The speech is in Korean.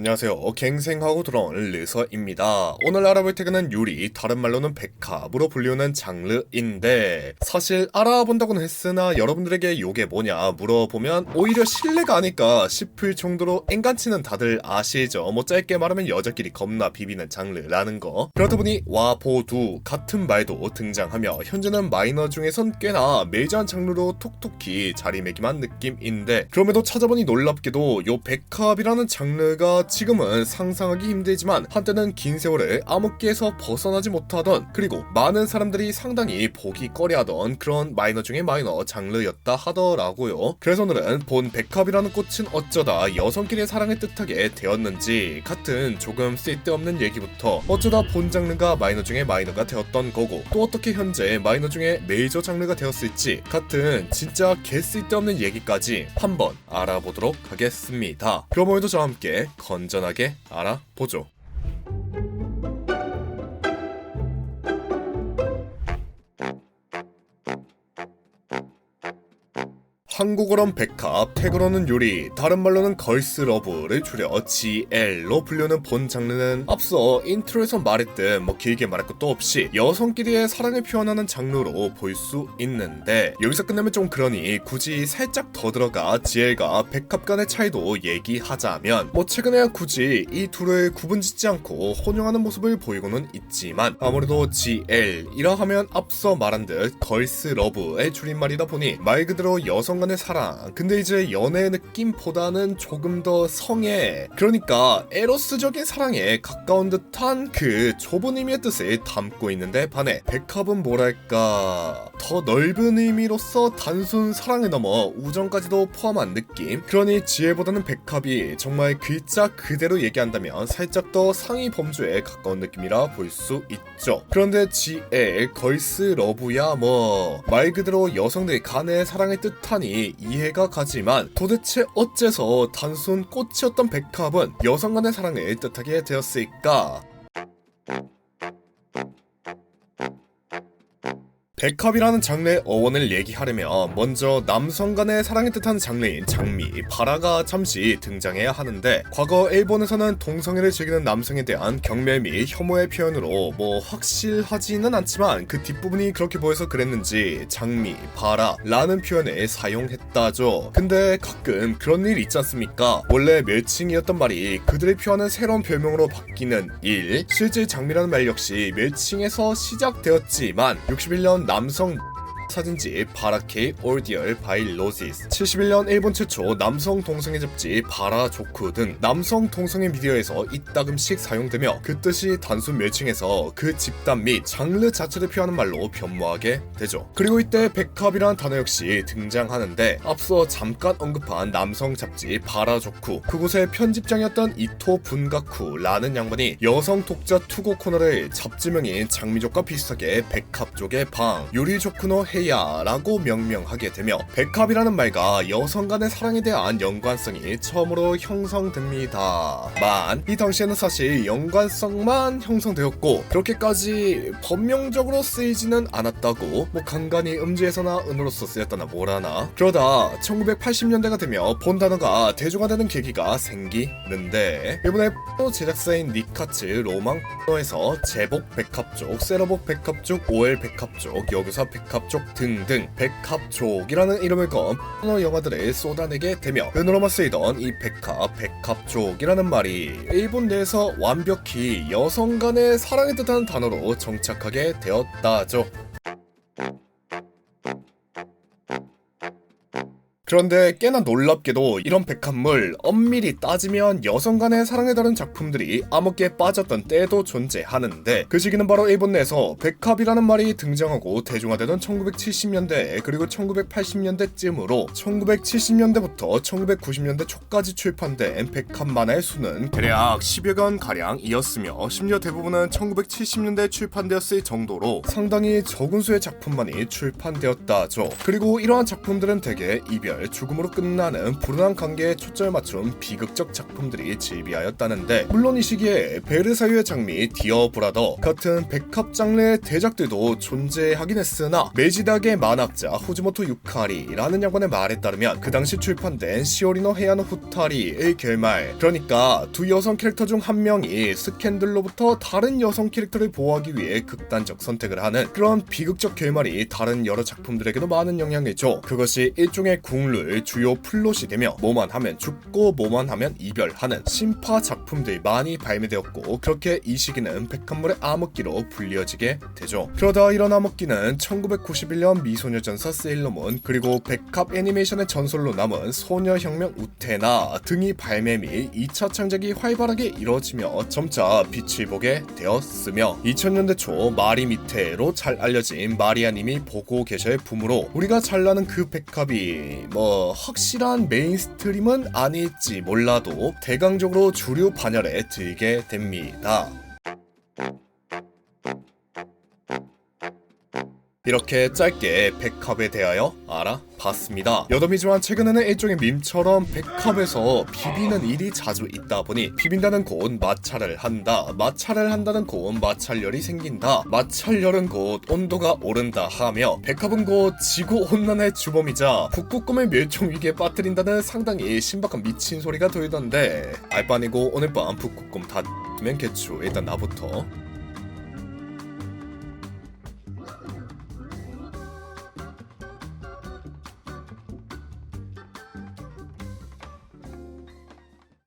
안녕하세요. 갱생하고 돌아온 르서입니다. 오늘 알아볼 태그는 유리, 다른 말로는 백합으로 불리우는 장르인데 사실 알아본다고는 했으나 여러분들에게 요게 뭐냐 물어보면 오히려 신뢰가 아닐까 싶을 정도로 앵간치는 다들 아시죠? 뭐 짧게 말하면 여자끼리 겁나 비비는 장르라는 거. 그렇다 보니 와보두 같은 말도 등장하며 현재는 마이너 중에선 꽤나 메이저한 장르로 톡톡히 자리매김한 느낌인데 그럼에도 찾아보니 놀랍게도 요 백합이라는 장르가 지금은 상상하기 힘들지만 한때는 긴 세월을 암흑기에서 벗어나지 못하던 그리고 많은 사람들이 상당히 보기 꺼려하던 그런 마이너 중의 마이너 장르였다 하더라고요. 그래서 오늘은 본 백합이라는 꽃은 어쩌다 여성끼리의 사랑을 뜻하게 되었는지 같은 조금 쓸데없는 얘기부터 어쩌다 본 장르가 마이너 중의 마이너가 되었던 거고 또 어떻게 현재 마이너 중에 메이저 장르가 되었을지 같은 진짜 개 쓸데없는 얘기까지 한번 알아보도록 하겠습니다. 그럼 오늘도 저와 함께 건 전하게 알아보죠. 한국어론 백합, 태그로는 요리, 다른 말로는 걸스러브를 줄여 GL로 불리는 본 장르는 앞서 인트로에서 말했듯 뭐 길게 말할 것도 없이 여성끼리의 사랑을 표현하는 장르로 볼 수 있는데 여기서 끝내면 좀 그러니 굳이 살짝 더 들어가 GL과 백합 간의 차이도 얘기하자면 뭐 최근에야 굳이 이 둘을 구분짓지 않고 혼용하는 모습을 보이고는 있지만 아무래도 GL이라 하면 앞서 말한 듯 걸스러브의 줄임말이다 보니 말 그대로 여성 간의 사랑. 근데 이제 연애 느낌보다는 조금 더 성애. 그러니까 에로스적인 사랑에 가까운 듯한 그 좁은 의미의 뜻을 담고 있는데 반해 백합은 뭐랄까? 더 넓은 의미로서 단순 사랑을 넘어 우정까지도 포함한 느낌. 그러니 지혜보다는 백합이 정말 글자 그대로 얘기한다면 살짝 더 상위 범주에 가까운 느낌이라 볼 수 있죠. 그런데 지혜 걸스 러브야 뭐 말 그대로 여성들의 간의 사랑을 뜻하니 이해가 가지만 도대체 어째서 단순 꽃이었던 백합은 여성 간의 사랑을 뜻하게 되었을까? 백합이라는 장르의 어원을 얘기하려면 먼저 남성 간의 사랑을 뜻하는 장르인 장미, 바라가 잠시 등장해야 하는데 과거 일본에서는 동성애를 즐기는 남성에 대한 경멸 및 혐오의 표현으로 뭐 확실하지는 않지만 그 뒷부분이 그렇게 보여서 그랬는지 장미, 바라라는 표현을 사용했다죠. 근데 가끔 그런 일 있지 않습니까? 원래 멸칭이었던 말이 그들을 표하는 새로운 별명으로 바뀌는 일 실제 장미라는 말 역시 멸칭에서 시작되었지만 61년 남성 사진집 바라케 올디얼 바이 로지스 71년 일본 최초 남성 동성애 잡지 바라조크 등 남성 동성애 미디어에서 이따금씩 사용되며 그 뜻이 단순 멸칭에서 그 집단 및 장르 자체를 표하는 말로 변모하게 되죠. 그리고 이때 백합이라는 단어 역시 등장하는데 앞서 잠깐 언급한 남성 잡지 바라조쿠 그곳의 편집장이었던 이토 분가쿠라는 양반이 여성 독자 투고 코너를 잡지명인 장미족과 비슷하게 백합족의 방 요리조쿠노 헤야 라고 명명하게 되며 백합이라는 말과 여성 간의 사랑에 대한 연관성이 처음으로 형성됩니다. 만 이 당시에는 사실 연관성만 형성되었고 그렇게까지 법명적으로 쓰이지는 않았다고 뭐 간간히 음지에서나 은으로서 쓰였다나 뭐라나 그러다 1980년대가 되며 본 단어가 대중화되는 계기가 생기는데 이번에 또 제작사인 니카츠 로망 에서 제복 백합족, 세러복 백합족, OL 백합족, 여기서 백합족 등등 백합족이라는 이름을 건 포너 영화들을 쏟아내게 되며 은으로만 쓰이던 이 백합, 백합족이라는 말이 일본 내에서 완벽히 여성 간의 사랑을 뜻하는 단어로 정착하게 되었다죠. 그런데 꽤나 놀랍게도 이런 백합물 엄밀히 따지면 여성 간의 사랑에 다른 작품들이 암흑기에 빠졌던 때도 존재하는데 그 시기는 바로 일본 내에서 백합이라는 말이 등장하고 대중화되던 1970년대 그리고 1980년대쯤으로 1970년대부터 1990년대 초까지 출판된 백합 만화의 수는 대략 10여 권 가량이었으며 심지어 대부분은 1970년대에 출판되었을 정도로 상당히 적은 수의 작품만이 출판되었다죠. 그리고 이러한 작품들은 대개 이별, 시절 죽음으로 끝나는 불운한 관계에 초점을 맞춘 비극적 작품들이 즐비하였다는데 물론 이 시기에 베르사유의 장미 디어 브라더 같은 백합 장르의 대작들도 존재하긴 했으나 메지닥의 만학자 후지모토 유카리라는 양반의 말에 따르면 그 당시 출판된 시오리노 헤야노 후타리의 결말 그러니까 두 여성 캐릭터 중 한 명이 스캔들로부터 다른 여성 캐릭터를 보호하기 위해 극단적 선택을 하는 그런 비극적 결말이 다른 여러 작품들에게도 많은 영향을 줘. 그것이 일종의 국룰 주요 플롯이 되며 뭐만 하면 죽고 뭐만 하면 이별하는 심파 작품들이 많이 발매되었고 그렇게 이 시기는 백합물의 암흑기로 불리어지게 되죠. 그러다 이런 암흑기는 1991년 미소녀전사 세일러문 그리고 백합 애니메이션의 전설로 남은 소녀혁명 우테나 등이 발매 및 2차 창작이 활발하게 이루어지며 점차 빛을 보게 되었으며 2000년대 초 마리 밑에로 잘 알려진 마리아님이 보고 계셔의 붐으로 우리가 잘 나는 그 백합이 뭐 확실한 메인스트림은 아닐지 몰라도 대강적으로 주류 반열에 들게 됩니다. 이렇게 짧게 백합에 대하여 알아봤습니다. 여담이지만 최근에는 일종의 밈처럼 백합에서 비비는 일이 자주 있다 보니 비빈다는 곧 마찰을 한다. 마찰을 한다는 곧 마찰열이 생긴다. 마찰열은 곧 온도가 오른다 하며 백합은 곧 지구 온난화의 주범이자 북극곰의 멸종 위기에 빠뜨린다는 상당히 신박한 미친 소리가 돌던데 알바니고 오늘 밤 북극곰 다 면 개추 일단 나부터